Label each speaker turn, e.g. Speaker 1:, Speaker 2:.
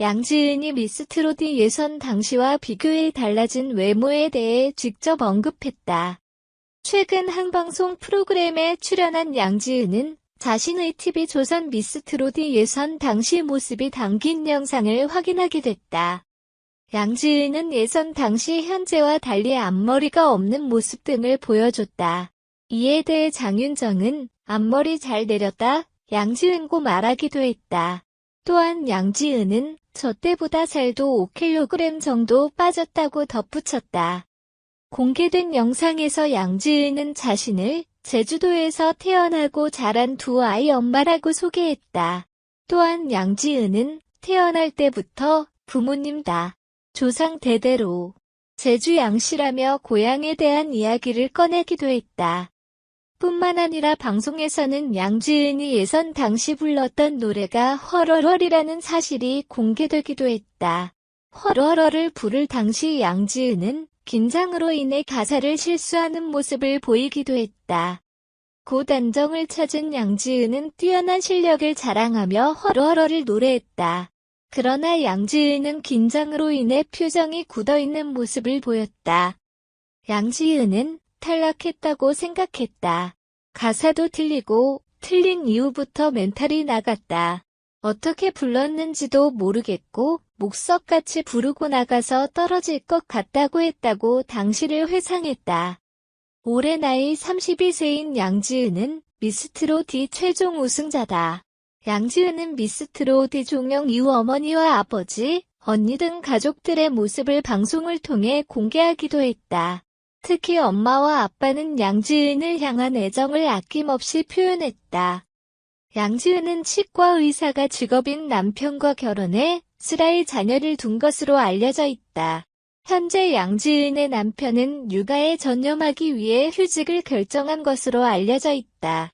Speaker 1: 양지은이 미스 트로디 예선 당시와 비교해 달라진 외모에 대해 직접 언급했다. 최근 한 방송 프로그램에 출연한 양지은은 자신의 TV조선 미스 트로디 예선 당시 모습이 담긴 영상을 확인하게 됐다. 양지은은 예선 당시 현재와 달리 앞머리가 없는 모습 등을 보여줬다. 이에 대해 장윤정은 앞머리 잘 내렸다, 양지은고 말하기도 했다. 또한 양지은은 저 때보다 살도 5kg 정도 빠졌다고 덧붙였다. 공개된 영상에서 양지은은 자신을 제주도에서 태어나고 자란 두 아이 엄마라고 소개했다. 또한 양지은은 태어날 때부터 부모님 다 조상 대대로 제주 양씨라며 고향에 대한 이야기를 꺼내기도 했다. 뿐만 아니라 방송에서는 양지은이 예선 당시 불렀던 노래가 헐헐헐이라는 사실이 공개되기도 했다. 헐헐헐을 부를 당시 양지은은 긴장으로 인해 가사를 실수하는 모습을 보이기도 했다. 곧 안정을 찾은 양지은은 뛰어난 실력을 자랑하며 헐헐헐을 노래했다. 그러나 양지은은 긴장으로 인해 표정이 굳어있는 모습을 보였다. 양지은은 탈락했다고 생각했다. 가사도 틀리고 틀린 이후부터 멘탈이 나갔다. 어떻게 불렀는지도 모르겠고 목석같이 부르고 나가서 떨어질 것 같다고 했다고 당시를 회상했다. 올해 나이 32세인 양지은은 미스트로 D 최종 우승자다. 양지은은 미스트로 D 종영 이후 어머니와 아버지, 언니 등 가족들의 모습을 방송을 통해 공개하기도 했다. 특히 엄마와 아빠는 양지은을 향한 애정을 아낌없이 표현했다. 양지은은 치과 의사가 직업인 남편과 결혼해 슬아이 자녀를 둔 것으로 알려져 있다. 현재 양지은의 남편은 육아에 전념하기 위해 휴직을 결정한 것으로 알려져 있다.